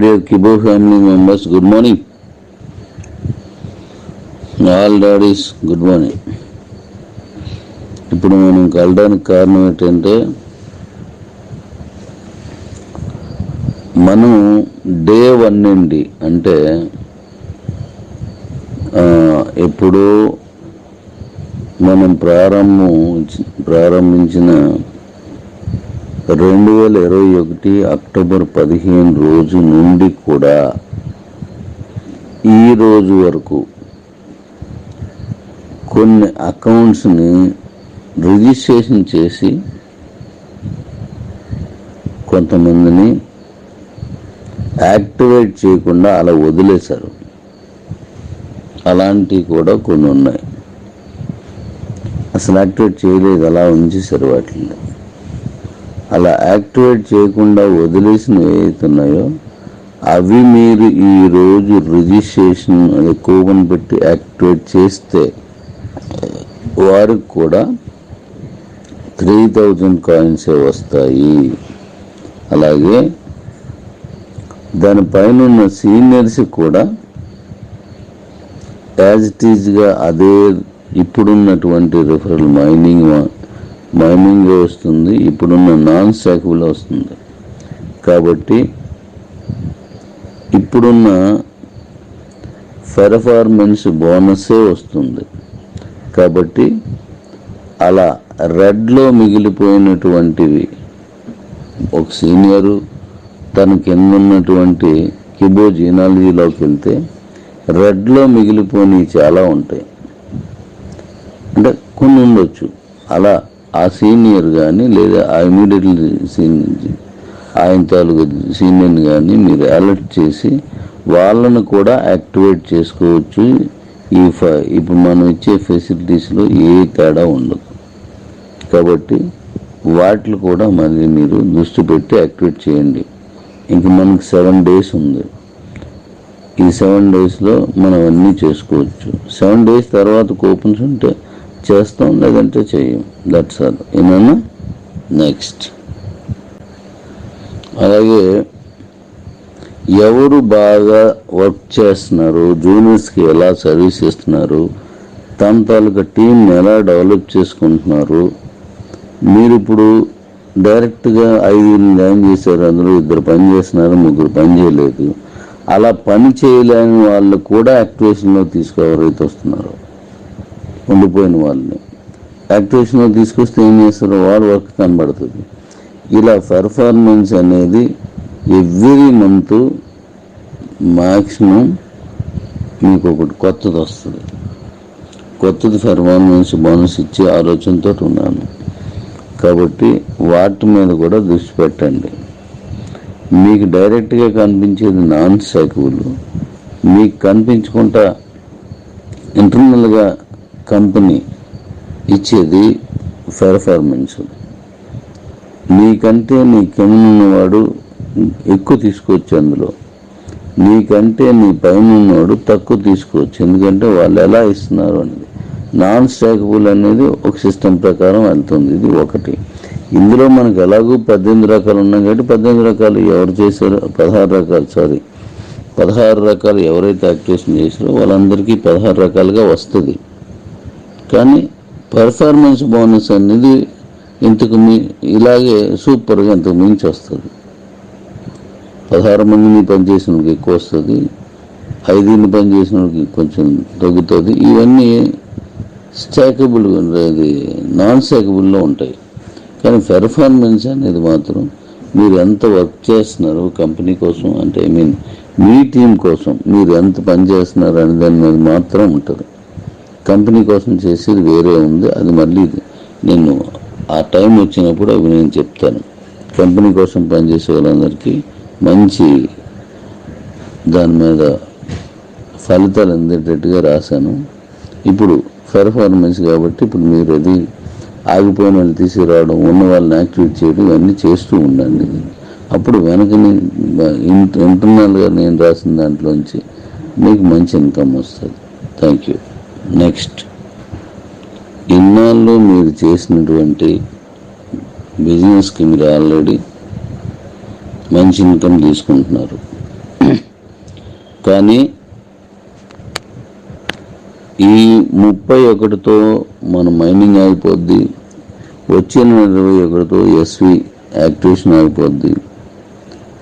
dear Kibo family members, good morning. All daddies good morning ఇప్పుడు మనం కలడానికి కారణం ఏంటంటే మనం డే వన్ నుండి అంటే ఎప్పుడూ ఎప్పుడో మనం ప్రారంభం ప్రారంభించిన రెండు వేల ఇరవై ఒకటి అక్టోబర్ పదిహేను రోజు నుండి కూడా ఈ రోజు వరకు కొన్ని అకౌంట్స్ని రిజిస్ట్రేషన్ చేసి కొంతమందిని యాక్టివేట్ చేయకుండా అలా వదిలేశారు. అలాంటివి కూడా కొన్ని ఉన్నాయి. అసలు యాక్టివేట్ చేయలేదు అలా ఉంచేశారు వాటిని అలా యాక్టివేట్ చేయకుండా వదిలేసినవి ఏవైతున్నాయో అవి మీరు ఈ రోజు రిజిస్ట్రేషన్ అదే కూపన్ పెట్టి యాక్టివేట్ చేస్తే వారికి కూడా త్రీ థౌజండ్ కాయిన్సే వస్తాయి. అలాగే దానిపైన ఉన్న సీనియర్స్ కూడా యాజ్ ఇట్ ఈజ్గా అదే ఇప్పుడున్నటువంటి రిఫరల్ మైనింగ్ మైనింగ్ వస్తుంది ఇప్పుడున్న నాన్ స్టాకబుల్ వస్తుంది. కాబట్టి ఇప్పుడున్న పెర్ఫార్మెన్స్ బోనసే వస్తుంది. కాబట్టి అలా రెడ్లో మిగిలిపోయినటువంటివి ఒక సీనియరు తన కింద ఉన్నటువంటి కిబో జీనాలజీలోకి వెళ్తే రెడ్లో మిగిలిపోయినవి చాలా ఉంటాయి. అంటే కొన్ని ఉండొచ్చు. అలా ఆ సీనియర్ కానీ లేదా ఆ ఇమీడియట్లీ సీనియర్ ఆయన తాలూకు సీనియర్ని కానీ మీరు అలర్ట్ చేసి వాళ్ళను కూడా యాక్టివేట్ చేసుకోవచ్చు. ఈ ఫ ఇప్పుడు మనం ఇచ్చే ఫెసిలిటీస్లో ఏ తేడా ఉండదు. కాబట్టి వాటిని కూడా మళ్ళీ మీరు దృష్టి పెట్టి యాక్టివేట్ చేయండి. ఇంక మనకి సెవెన్ డేస్ ఉంది. ఈ సెవెన్ డేస్లో మనం అన్నీ చేసుకోవచ్చు. సెవెన్ డేస్ తర్వాత కూపన్స్ ఉంటే చేస్తాం లేదంటే చేయం దట్స్ ఆల్ ఏమన్నా? నెక్స్ట్ అలాగే ఎవరు బాగా వర్క్ చేస్తున్నారు జూనియర్స్కి ఎలా సర్వీస్ ఇస్తున్నారు తమ తాలూకా టీంని ఎలా డెవలప్ చేసుకుంటున్నారు మీరు ఇప్పుడు డైరెక్ట్గా ఐదు జాయిన్ చేశారు అందులో ఇద్దరు పని చేస్తున్నారు ముగ్గురు పని చేయలేదు. అలా పని చేయలేని వాళ్ళు కూడా యాక్టివేషన్లో తీసుకోవరైతే వస్తున్నారు. ఉండిపోయిన వాళ్ళని. యాక్టివేషన్లో తీసుకొస్తే ఏం చేస్తారో వాళ్ళ వర్క్ కనబడుతుంది. ఇలా పెర్ఫార్మెన్స్ అనేది ఎవ్రీ మంత్ మ్యాక్సిమం మీకు ఒకటి కొత్తది వస్తుంది. కొత్తది పెర్ఫార్మెన్స్ బోనస్ ఇచ్చే ఆలోచనతో ఉన్నాను. కాబట్టి వాటి మీద కూడా దృష్టి పెట్టండి. మీకు డైరెక్ట్గా కనిపించేది నాన్ సైకులు మీకు కనిపించకుండా ఇంటర్నల్గా కంపెనీ ఇచ్చేది పెర్ఫార్మెన్స్ నీకంటే నీ కింద ఉన్నవాడు ఎక్కువ తీసుకోవచ్చు అందులో. నీకంటే నీ పైన ఉన్నవాడు తక్కువ తీసుకోవచ్చు ఎందుకంటే వాళ్ళు ఎలా ఇస్తున్నారు అనేది. నాన్ స్టాకబుల్ అనేది ఒక సిస్టమ్ ప్రకారం వెళ్తుంది. ఇది ఒకటి. ఇందులో మనకు ఎలాగో పద్దెనిమిది రకాలు ఉన్నాయి కాబట్టి పద్దెనిమిది రకాలు ఎవరు చేశారో? పదహారు రకాలు సారీ. పదహారు రకాలు ఎవరైతే యాక్టివేషన్ చేశారో వాళ్ళందరికీ పదహారు రకాలుగా వస్తుంది. కానీ పర్ఫార్మెన్స్ బోనస్ అనేది ఇంతకు మీ ఇలాగే సూపర్గా ఇంతకు మించి వస్తుంది. పదహారు మందిని పనిచేసిన వాళ్ళకి ఎక్కువ వస్తుంది. ఐదుని పనిచేసిన వాళ్ళకి కొంచెం తగ్గుతుంది. ఇవన్నీ స్టాకబుల్ అది నాన్ స్టాకబుల్లో ఉంటాయి. కానీ పెర్ఫార్మెన్స్ అనేది మాత్రం మీరు ఎంత వర్క్ చేస్తున్నారు కంపెనీ కోసం అంటే ఐ మీన్ మీ టీం కోసం మీరు ఎంత పని చేస్తున్నారు అనే దాని మీద మాత్రం ఉంటుంది. కంపెనీ కోసం చేసేది వేరే ఉంది. అది మళ్ళీ నేను ఆ టైం వచ్చినప్పుడు అవి నేను చెప్తాను. కంపెనీ కోసం పనిచేసే వాళ్ళందరికీ మంచి దాని మీద ఫలితాలు అందేటట్టుగా రాశాను. ఇప్పుడు పెర్ఫార్మెన్స్ కాబట్టి ఇప్పుడు మీరు అది ఆగిపోయిన వాళ్ళు తీసుకురావడం ఉన్న వాళ్ళని యాక్టివేట్ చేయడం ఇవన్నీ చేస్తూ ఉండండి. అప్పుడు వెనకని ఇంటర్నల్గా నేను రాసిన దాంట్లోంచి మీకు మంచి ఇన్కమ్ వస్తుంది. థ్యాంక్ యూ నెక్స్ట్ ఇన్నాళ్ళు మీరు చేసినటువంటి బిజినెస్కి మీరు ఆల్రెడీ మంచి ఇన్కమ్ తీసుకుంటున్నారు. కానీ ఈ ముప్పై ఒకటితో మన మైనింగ్ అయిపోద్ది వచ్చిన ఇరవై ఒకటితో ఎస్వి యాక్టివేషన్ అయిపోద్ది.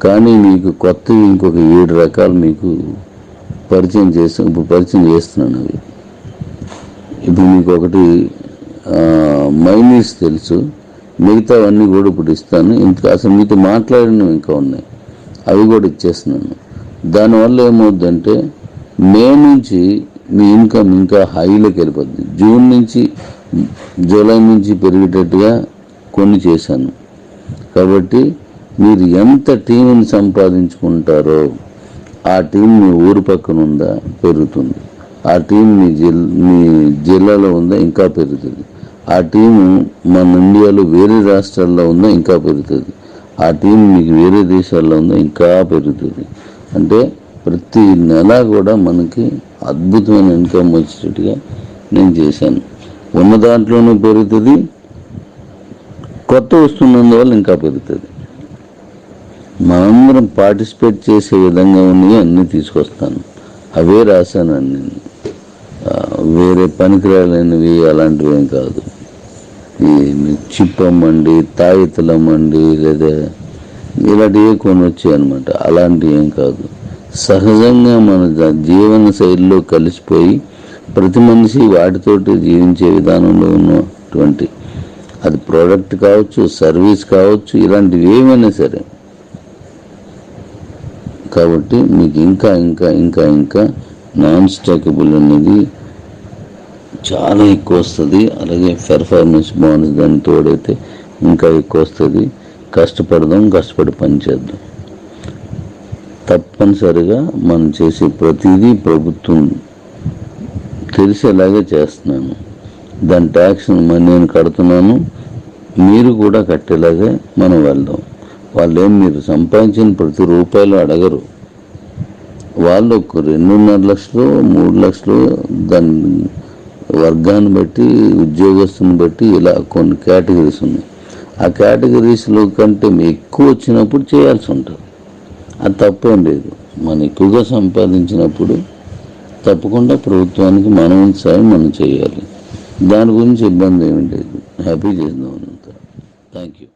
కానీ మీకు కొత్త ఇంకొక ఏడు రకాలు మీకు పరిచయం చేసి ఇప్పుడు పరిచయం చేస్తున్నాను అవి. ఇప్పుడు మీకు ఒకటి మైనీస్ తెలుసు మిగతావన్నీ కూడా ఇప్పుడు ఇస్తాను. ఇంకా అసలు మీతో మాట్లాడినవి ఇంకా ఉన్నాయి. అవి కూడా ఇచ్చేస్తున్నాను. దానివల్ల ఏమవుద్దంటే మే నుంచి మీ ఇన్కమ్ ఇంకా హైలోకి వెళ్ళిపోద్ది. జూన్ నుంచి జూలై నుంచి పెరిగేటట్టుగా కొన్ని చేశాను. కాబట్టి మీరు ఎంత టీంని సంపాదించుకుంటారో ఆ టీం మీ ఊరు పక్కన ఉందా పెరుగుతుంది. ఆ టీం మీ జిల్ మీ జిల్లాలో ఉందా ఇంకా పెరుగుతుంది. ఆ టీం మన ఇండియాలో వేరే రాష్ట్రాల్లో ఉందా ఇంకా పెరుగుతుంది. ఆ టీం మీకు వేరే దేశాల్లో ఉందా ఇంకా పెరుగుతుంది. అంటే ప్రతి నెల కూడా మనకి అద్భుతమైన ఇన్కమ్ వచ్చేటట్టుగా నేను చేశాను. ఉన్న దాంట్లోనూ పెరుగుతుంది. కొత్త వస్తున్నందువల్ల ఇంకా పెరుగుతుంది. మనందరం పార్టిసిపేట్ చేసే విధంగా ఉన్నవి అన్నీ తీసుకొస్తాను. అవే రాశాను అన్ని. వేరే పనికిరాలేనివి అలాంటివి ఏం కాదు. ఈ చిప్పమ్మండి తాయితలమ్మండి లేదా ఇలాంటివి కొన్ని వచ్చాయి అనమాట అలాంటివి ఏం కాదు. సహజంగా మన జీవన శైలిలో కలిసిపోయి ప్రతి మనిషి వాటితోటి జీవించే విధానంలో ఉన్నటువంటి అది ప్రోడక్ట్ కావచ్చు సర్వీస్ కావచ్చు ఇలాంటివి ఏమైనా సరే. కాబట్టి మీకు ఇంకా ఇంకా ఇంకా ఇంకా నాన్ స్టాకబుల్ అనేది చాలా ఎక్కువ వస్తుంది అలాగే పెర్ఫార్మెన్స్ బాగుంది. దాని తోడైతే ఇంకా ఎక్కువ వస్తుంది కష్టపడదాం కష్టపడి పని చేద్దాం. తప్పనిసరిగా మనం చేసే ప్రతిదీ ప్రభుత్వం తెలిసేలాగే చేస్తున్నాను. దాని ట్యాక్స్ నేను కడుతున్నాను. మీరు కూడా కట్టేలాగే మనం వెళ్దాం. వాళ్ళు ఏం మీరు సంపాదించిన ప్రతి రూపాయలు అడగరు. వాళ్ళు ఒక రెండున్నర లక్షలు మూడు లక్షలు దాన్ని వర్గాన్ని బట్టి ఉద్యోగస్తుని బట్టి ఇలా కొన్ని కేటగిరీస్ ఉన్నాయి. ఆ కేటగిరీస్లో కంటే మీ ఎక్కువ వచ్చినప్పుడు చేయాల్సి ఉంటుంది. అది తప్పేం లేదు. మనం ఎక్కువగా సంపాదించినప్పుడు తప్పకుండా ప్రభుత్వానికి మనం సాయం మనం చేయాలి. దాని గురించి ఇబ్బంది ఏమి లేదు. హ్యాపీ చేద్దాం అంతా థ్యాంక్ యూ